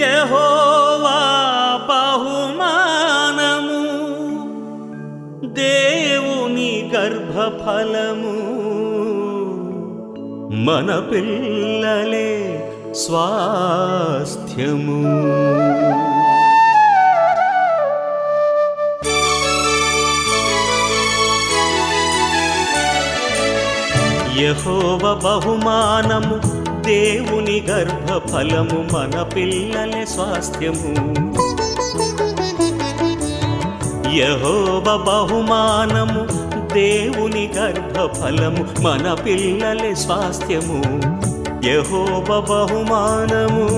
యహోవా బహుమానము దేవుని గర్భఫలము. మన పిల్లలే స్వాస్థ్యము. యహోవ బహుమానము దేవుని గర్భఫలము మన పిల్లల స్వాస్థ్యము. యహోబ బహుమానము దేవుని గర్భఫలము మన పిల్లల స్వాస్థ్యము. యహోబ బహుమానము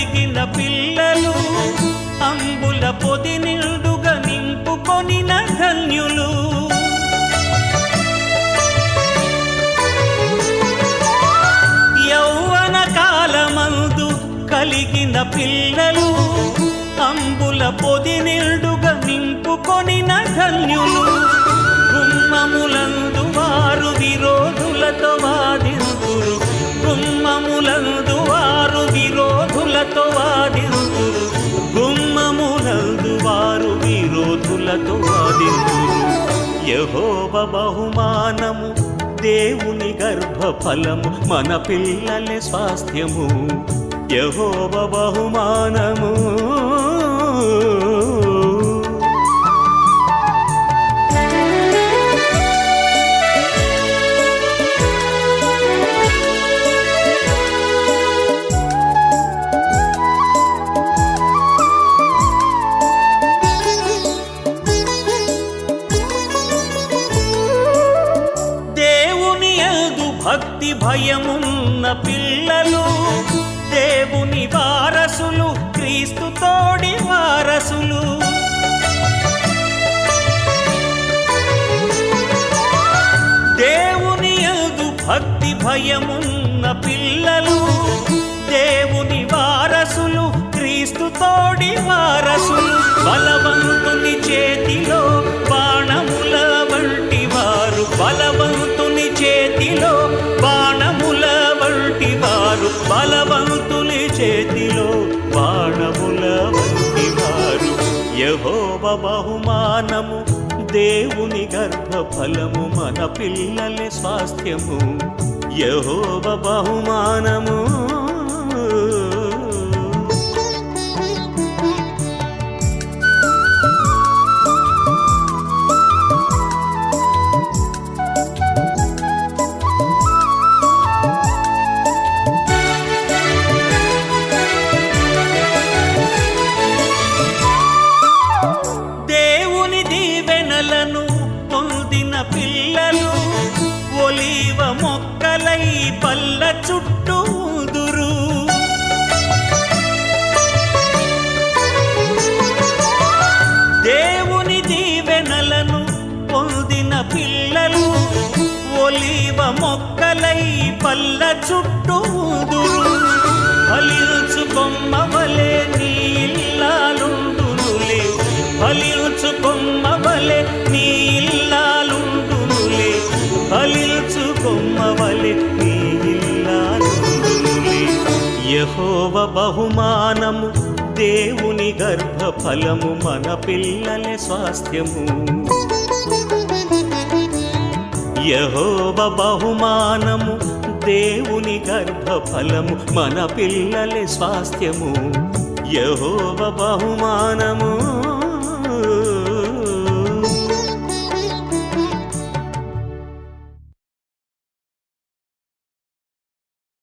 కలిగిన పిల్లలు అంబుల పొది నిండుగా నింపుకొనిన ధన్యులు యౌవన కాలమందు కలిగిన పిల్లలు అంబుల పొది నిండుగా నింపుకొనిన ధన్యులు గుమ్మములందు వారు విరోధులతో విరోధులతో వాదింతురు యహోవ బహుమానము దేవుని గర్భఫలము మన పిల్లల స్వాస్థ్యము. యహోవ బహుమానము. భక్తి భయమున్న పిల్లలు దేవుని వారసులు క్రీస్తు తోడి వారసులు. దేవుని ఎదు భక్తి భయమున్న పిల్లలు దేవుని వారసులు క్రీస్తు తోడి వారసులు. బలవంతుని చేతి బలవంతుని చేతిలో బాణముల వంటి వారు. యహోవ బహుమానము దేవుని గర్భఫలము మన పిల్లలే స్వాస్థ్యము. యహోవ బహుమానము దీవెనలను పొందిన పిల్లలు ఒలీవ మొక్కలై పల్ల చుట్టూదురు దేవుని దీవెనలను పొందిన పిల్లలు ఒలీవ మొక్కలై పల్ల చుట్టూదురు ఇల్లాలుండునులే ఫలించు కొమ్మ నీ ఇల్లాలుండునులే యహోవ బహుమానము దేవుని గర్భఫలము మన పిల్లల స్వాస్థ్యము. యహోవ బహుమానము దేవుని గర్భఫలము మన పిల్లల స్వాస్థ్యము. యహోవ బహుమానము